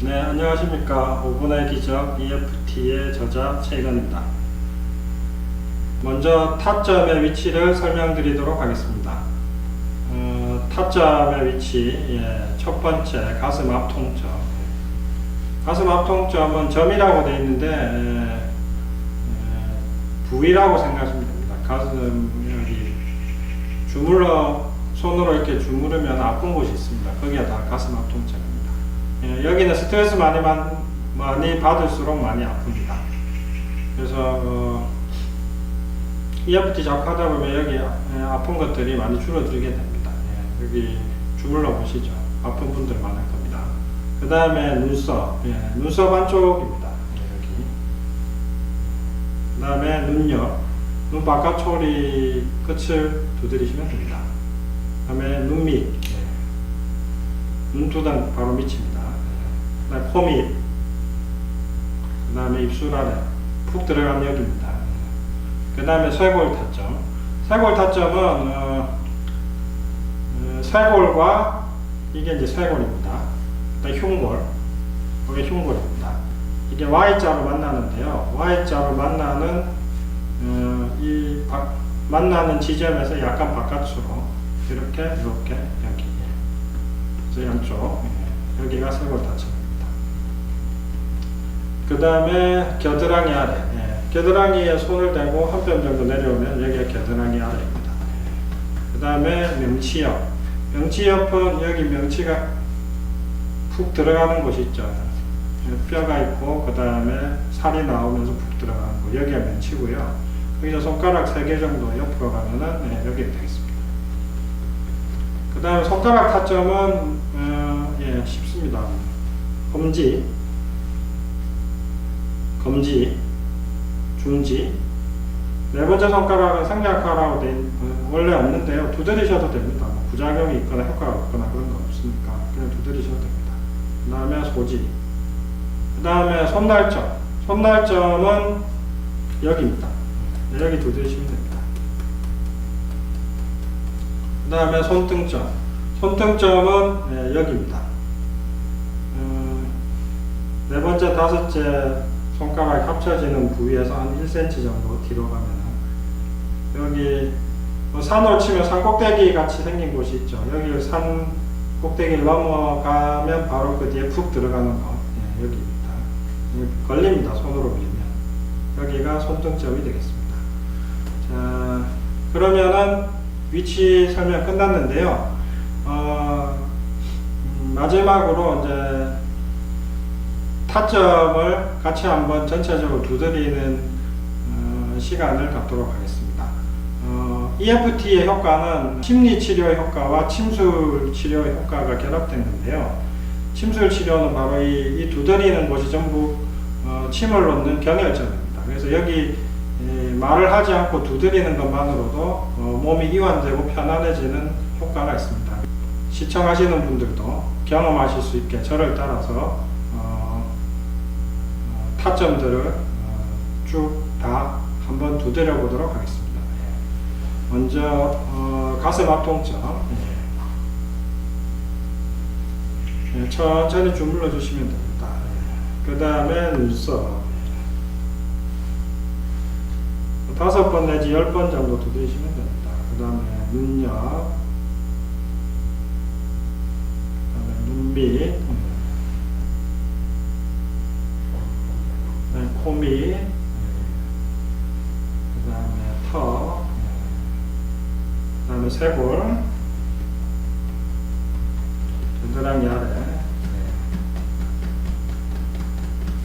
네, 안녕하십니까. 5분의 기적 EFT의 저자 최이건입니다. 먼저 타점의 위치를 설명드리도록 하겠습니다. 어, 타점의 위치, 예, 첫 번째 가슴 앞 통점. 가슴 앞 통점은 점이라고 되어 있는데 예, 예, 부위라고 생각하시면 됩니다. 가슴 여기 주물러 손으로 이렇게 주무르면 아픈 곳이 있습니다. 거기가 다 가슴 앞 통점입니다. 예, 여기는 스트레스 많이, 많, 많이 받을수록 많이 아픕니다. 그래서 어, EFT 자꾸 하다 보면 여기 예, 아픈 것들이 많이 줄어들게 됩니다. 예, 여기 주물러 보시죠. 아픈 분들 많을 겁니다. 그 다음에 눈썹, 예, 눈썹 안쪽입니다. 예, 여기. 그 다음에 눈옆, 눈 바깥 초리 끝을 두드리시면 됩니다. 그 다음에 눈밑, 예. 눈두단 바로 밑입니다. 그 다음에 코밑, 그 다음에 입술 아래 푹 들어간 여기입니다. 그 다음에 쇄골 타점. 쇄골 타점은 어, 어, 쇄골과 이게 이제 쇄골입니다. 그다음 흉골, 이게 흉골입니다. 이게 Y자로 만나는데요. Y자로 만나는 어, 이 바, 만나는 지점에서 약간 바깥으로 이렇게 이렇게 여기 그래서 양쪽 예, 여기가 쇄골 타점입니다. 그 다음에 겨드랑이 아래 예, 겨드랑이에 손을 대고 한 뼘 정도 내려오면 여기가 겨드랑이 아래입니다. 그 다음에 명치옆 명치옆은 여기 명치가 푹 들어가는 곳이 있죠. 예, 뼈가 있고 그 다음에 살이 나오면서 푹 들어가는 곳 여기가 명치고요. 거기서 손가락 3개 정도 옆으로 가면은 예, 여기 되겠습니다. 그 다음에 손가락 타점은 어, 예, 쉽습니다. 검지, 검지, 중지. 네 번째 손가락은 생략하라고 돼 원래 없는데요. 두드리셔도 됩니다. 뭐 부작용이 있거나 효과가 없거나 그런 거 없으니까 그냥 두드리셔도 됩니다. 그 다음에 소지. 그 다음에 손날점. 손날점은 여기입니다. 네, 여기 두드리시면 됩니다. 그 다음에 손등점. 손등점은 예, 여기입니다. 음, 네 번째, 다섯째 손가락이 합쳐지는 부위에서 한 1cm 정도 뒤로 가면은 여기 뭐 산으로 치면 산 꼭대기 같이 생긴 곳이 있죠. 여기 산 꼭대기를 넘어가면 바로 그 뒤에 푹 들어가는 곳 예, 여기입니다. 여기 걸립니다. 손으로 밀면 여기가 손등점이 되겠습니다. 자 그러면은 위치 설명 끝났는데요. 어, 음, 마지막으로 이제 타점을 같이 한번 전체적으로 두드리는 어, 시간을 갖도록 하겠습니다. 어, EFT의 효과는 심리 치료 효과와 침술 치료 효과가 결합된 건데요. 침술 치료는 바로 이, 이 두드리는 곳이 전부 어, 침을 놓는 경혈점입니다. 그래서 여기 이, 말을 하지 않고 두드리는 것만으로도 어, 몸이 이완되고 편안해지는 효과가 있습니다. 시청하시는 분들도 경험하실 수 있게 저를 따라서 타점들을 어, 쭉다 한번 두드려 보도록 하겠습니다. 예. 먼저 어, 가슴 앞 통점 예. 예, 천천히 주물러 주시면 됩니다. 그 다음에 눈썹 다섯 번 내지 열 번 정도 두드리시면 됩니다. 그 다음에 눈옆 그 다음에 눈밑, 그 다음에 코밑, 그다음에 턱, 그다음에 쇄골, 겨드랑이 아래,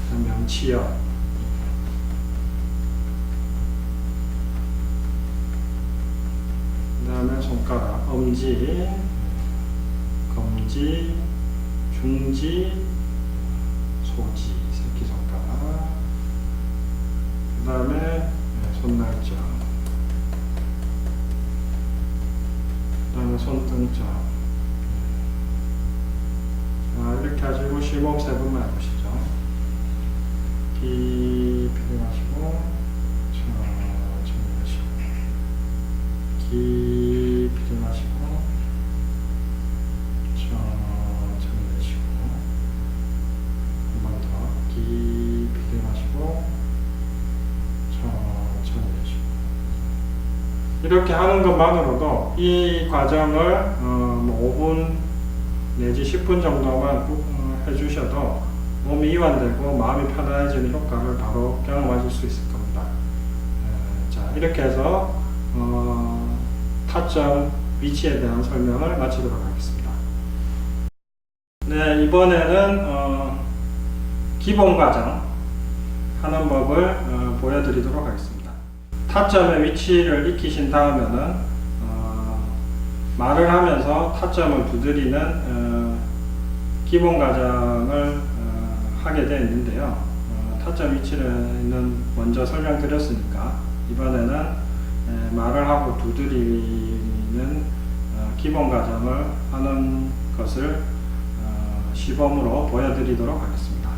그다음에 명치옆. 그다음에 손가락, 엄지, 검지, 중지, 소지, 새끼손가락. 그 다음에 손날점. 그 다음에 손등점. 자, 이렇게 하시고 심호흡 세 번만 해보시죠. 깊 이렇게 하는 것만으로도 이 과정을 어, 뭐 5분 내지 10분 정도만 꾹, 어, 해주셔도 몸이 이완되고 마음이 편안해지는 효과를 바로 경험하실 수 있을 겁니다. 에, 자 이렇게 해서 어, 타점 위치에 대한 설명을 마치도록 하겠습니다. 네 이번에는 어, 기본 과정 하는 법을 어, 보여드리도록 하겠습니다. 타점의 위치를 익히신 다음에는 어, 말을 하면서 타점을 두드리는 어, 기본 과정을 어, 하게 되어 있는데요. 어, 타점 위치는 먼저 설명드렸으니까 이번에는 에, 말을 하고 두드리는 어, 기본 과정을 하는 것을 어, 시범으로 보여드리도록 하겠습니다.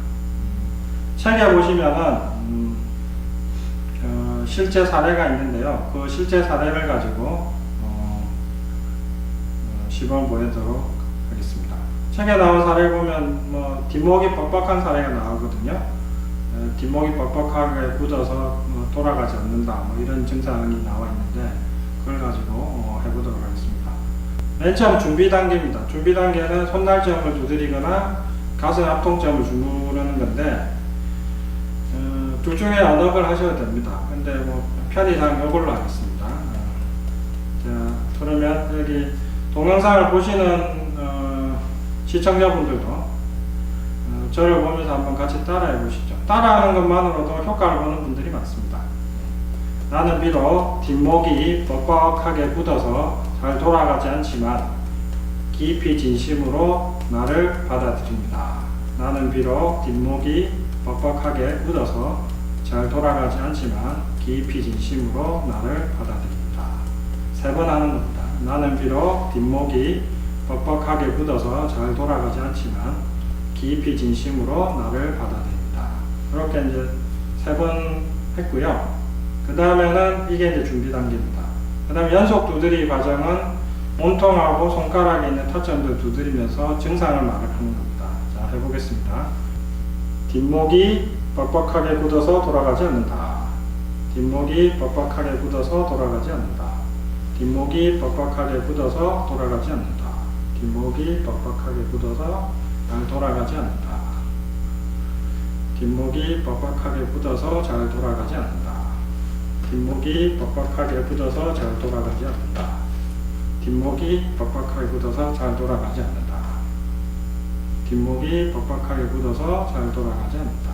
책에 보시면은 음, 어, 실제 사례가 있는데요. 그 실제 사례를 가지고 어, 어, 시범 보여드리도록 하겠습니다. 책에 나온 사례 보면 뭐 뒷목이 뻑뻑한 사례가 나오거든요. 어, 뒷목이 뻑뻑하게 굳어서 뭐 돌아가지 않는다 뭐 이런 증상이 나와 있는데 그걸 가지고 어, 해보도록 하겠습니다. 맨 처음 준비 단계입니다. 준비 단계는 손날점을 두드리거나 가슴 압통점을 주무르는 건데 어느 걸 하셔도 됩니다. 근데 뭐 편의상 이걸로 하겠습니다. 어, 자 그러면 여기 동영상을 보시는 어, 시청자분들도 어, 저를 보면서 한번 같이 따라해 보시죠. 따라하는 것만으로도 효과를 보는 분들이 많습니다. 나는 비록 뒷목이 뻑뻑하게 굳어서 잘 돌아가지 않지만 깊이 진심으로 나를 받아들입니다. 나는 비록 뒷목이 뻑뻑하게 굳어서 잘 돌아가지 않지만 깊이 진심으로 나를 받아들입니다. 세 번 하는 겁니다. 나는 비록 뒷목이 뻑뻑하게 굳어서 잘 돌아가지 않지만 깊이 진심으로 나를 받아들입니다. 그렇게 이제 세 번 했고요. 그 다음에는 이게 이제 준비 단계입니다. 그 다음 연속 두드리 과정은 몸통하고 손가락에 있는 타점들 두드리면서 증상을 말을 하는 겁니다. 자, 해보겠습니다. 뒷목이 뻑뻑하게 굳어서 돌아가지 않는다. 뒷목이 뻑뻑하게 굳어서 돌아가지 않는다. 뒷목이 뻑뻑하게 굳어서 돌아가지 않는다. 뒷목이 뻑뻑하게 굳어서 잘 돌아가지 않는다. 뒷목이 뻑뻑하게 굳어서 잘 돌아가지 않는다. 뒷목이 뻑뻑하게 굳어서 잘 돌아가지 않는다. 뒷목이 뻑뻑하게 굳어서 잘 돌아가지 않는다. 뒷목이 뻑뻑하게 굳어서 잘 돌아가지 않는다.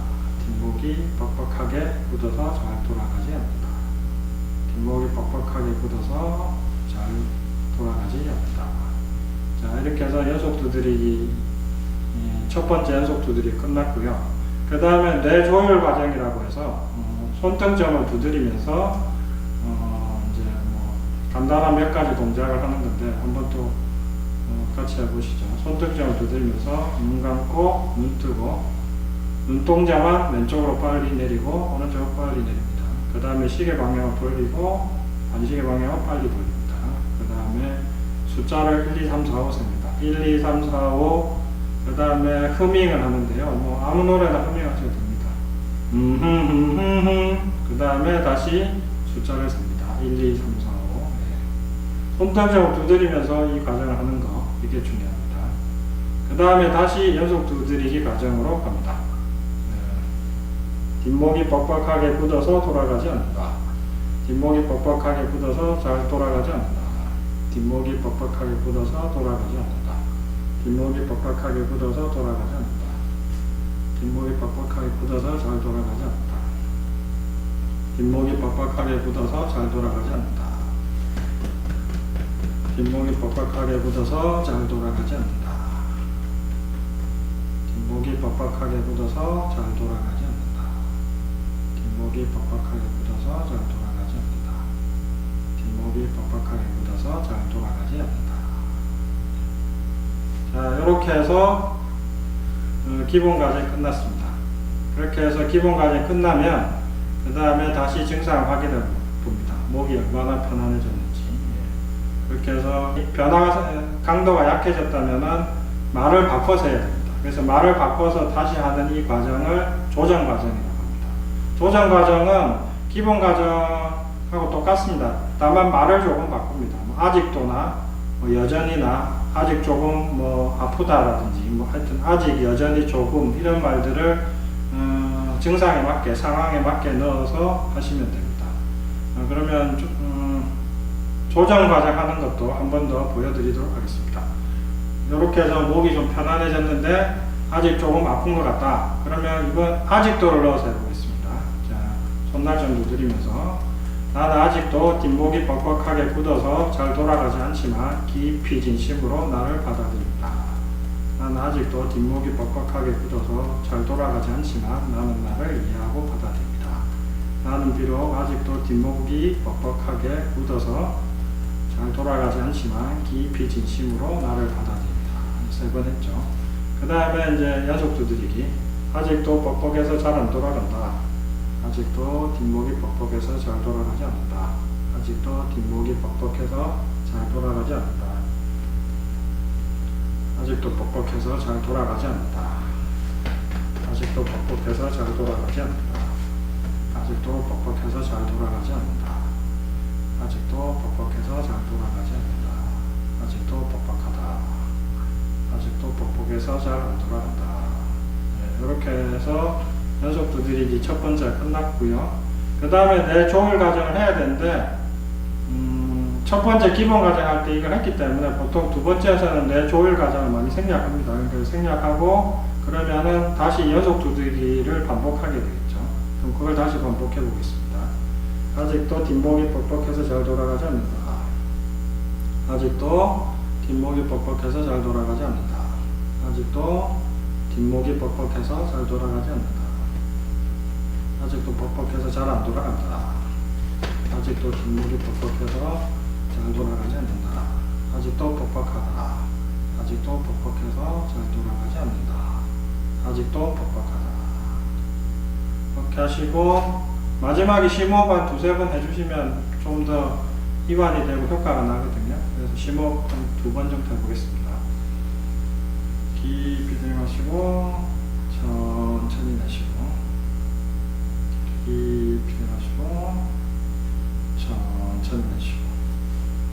뒷목이 뻑뻑하게 굳어서 잘 돌아가지 않는다. 뒷목이 뻑뻑하게 굳어서 잘 돌아가지 않는다. 자, 이렇게 해서 연속 두드리기 예, 첫 번째 연속 두드리 끝났고요. 그 다음에 뇌조율 과정이라고 해서 어, 손등점을 두드리면서 어, 뭐 간단한 몇 가지 동작을 하는 건데 한번 또 어, 같이 해보시죠. 손등점을 두드리면서 눈 감고 눈 뜨고 눈동자만 왼쪽으로 빨리 내리고 오른쪽으로 빨리 내립니다. 그 다음에 시계 방향을 돌리고 반시계 방향을 빨리 돌립니다. 그 다음에 숫자를 1, 2, 3, 4, 5 셉니다. 1, 2, 3, 4, 5. 그 다음에 흐밍을 하는데요. 뭐 아무 노래나 흐밍하셔도 됩니다. 그 다음에 다시 숫자를 셉니다. 1, 2, 3, 4, 5. 네. 손등점을 두드리면서 이 과정을 하는 거 이게 중요합니다. 그 다음에 다시 연속 두드리기 과정으로 갑니다. 네. 뒷목이 뻑뻑하게 굳어서 돌아가지 않는다. 뒷목이 뻑뻑하게 굳어서 잘 돌아가지 않는다. 뒷목이 뻑뻑하게 굳어서 돌아가지 않는다. 뒷목이 뻑뻑하게 굳어서 돌아가지 않는다. 뒷목이 뻑뻑하게 굳어서 잘 돌아가지 않는다. 뒷목이 뻑뻑하게 굳어서 잘 돌아가지 않는다. 뒷목이 뻑뻑하게 굳어서 잘 돌아가지 않는다. 뒷목이 뻑뻑하게 굳어서 잘 돌아가지 않는다. 뒷목이 뻑뻑하게 굳어서 잘 돌아가지 않는다. 뒷목이 뻑뻑하게 굳어서 잘 돌아가지 않는다. 자, 이렇게 해서 어, 기본 과정이 끝났습니다. 그렇게 해서 기본 과정이 끝나면 그 다음에 다시 증상 확인해 봅니다. 목이 얼마나 편안해졌는지. 예. 그렇게 해서 이 변화가 강도가 약해졌다면은 말을 바꿔서 해야 됩니다. 그래서 말을 바꿔서 다시 하는 이 과정을 조정 과정이라고 합니다. 조정 과정은 기본 과정하고 똑같습니다. 다만 말을 조금 바꿉니다. 뭐 아직도나 뭐 여전히나 아직 조금 뭐 아프다라든지 뭐 하여튼 아직 여전히 조금 이런 말들을 어, 증상에 맞게 상황에 맞게 넣어서 하시면 됩니다. 어, 그러면 조, 음, 조정 과정 하는 것도 한 번 더 보여드리도록 하겠습니다. 이렇게 해서 목이 좀 편안해졌는데 아직 조금 아픈 것 같다. 그러면 이번 아직도를 넣어서 해보겠습니다. 자, 손날 좀 두드리면서 나는 아직도 뒷목이 뻑뻑하게 굳어서 잘 돌아가지 않지만 깊이 진심으로 나를 받아들인다. 나는 아직도 뒷목이 뻑뻑하게 굳어서 잘 돌아가지 않지만 나는 나를 이해하고 받아들인다. 나는 비록 아직도 뒷목이 뻑뻑하게 굳어서 잘 돌아가지 않지만 깊이 진심으로 나를 받아들인다. 세 번 했죠. 그 다음에 이제 연속 두드리기. 아직도 뻑뻑해서 잘 안 돌아간다. 아직도 뒷목이 뻑뻑해서 잘 돌아가지 않는다. 아직도 뒷목이 뻑뻑해서 잘 돌아가지 않는다. 아직도 뻑뻑해서 잘 돌아가지 않는다. 아직도 뻑뻑해서 잘 돌아가지 않는다. 아직도 뻑뻑해서 잘 돌아가지 않는다. 아직도 뻑뻑해서 잘 돌아가지 않는다. 아직도 뻑뻑하다. 아직도 뻑뻑해서 잘 안 돌아간다. 네, 이렇게 해서 연속 두드리기 첫 번째 끝났고요. 그 다음에 내 종일 과정을 해야 되는데 음, 첫 번째 기본 과정 할 때 이걸 했기 때문에 보통 두 번째에서는 내 조일 과정을 많이 생략합니다. 그래서 생략하고 그러면은 다시 연속 두드리기를 반복하게 되겠죠. 그럼 그걸 다시 반복해 보겠습니다. 아직도 뒷목이 뻑뻑해서 잘 돌아가지 않는다. 아직도 뒷목이 뻑뻑해서 잘 돌아가지 않는다. 아직도 뒷목이 뻑뻑해서 잘 돌아가지 않는다. 아직도 뻑뻑해서 잘 안 돌아간다. 아직도 뒷목이 뻑뻑해서 잘 돌아가지 않는다. 아직도 뻑뻑하다. 아직도 뻑뻑해서 잘 돌아가지 않는다. 아직도 뻑뻑하다. 이렇게 하시고 마지막에 심호흡 한 두세 번 해주시면 좀 더 이완이 되고 효과가 나거든요. 그래서 심호흡 한두번 정도 해보겠습니다. 깊이 들이마시고 천천히 내쉬고 들이마시고 천천히 내쉬고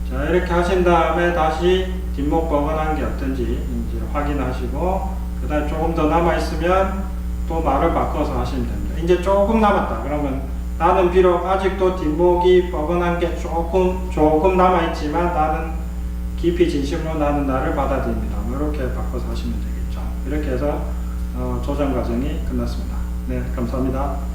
자 이렇게 하신 다음에 다시 뒷목 뻐근한 게 어떤지 이제 확인하시고 그 다음에 조금 더 남아있으면 또 말을 바꿔서 하시면 됩니다. 이제 조금 남았다. 그러면 나는 비록 아직도 뒷목이 뻐근한 게 조금 조금 남아있지만 나는 깊이 진심으로 나는 나를 받아들입니다. 뭐 이렇게 바꿔서 하시면 되겠죠. 이렇게 해서 어, 조정 과정이 끝났습니다. 네, 감사합니다.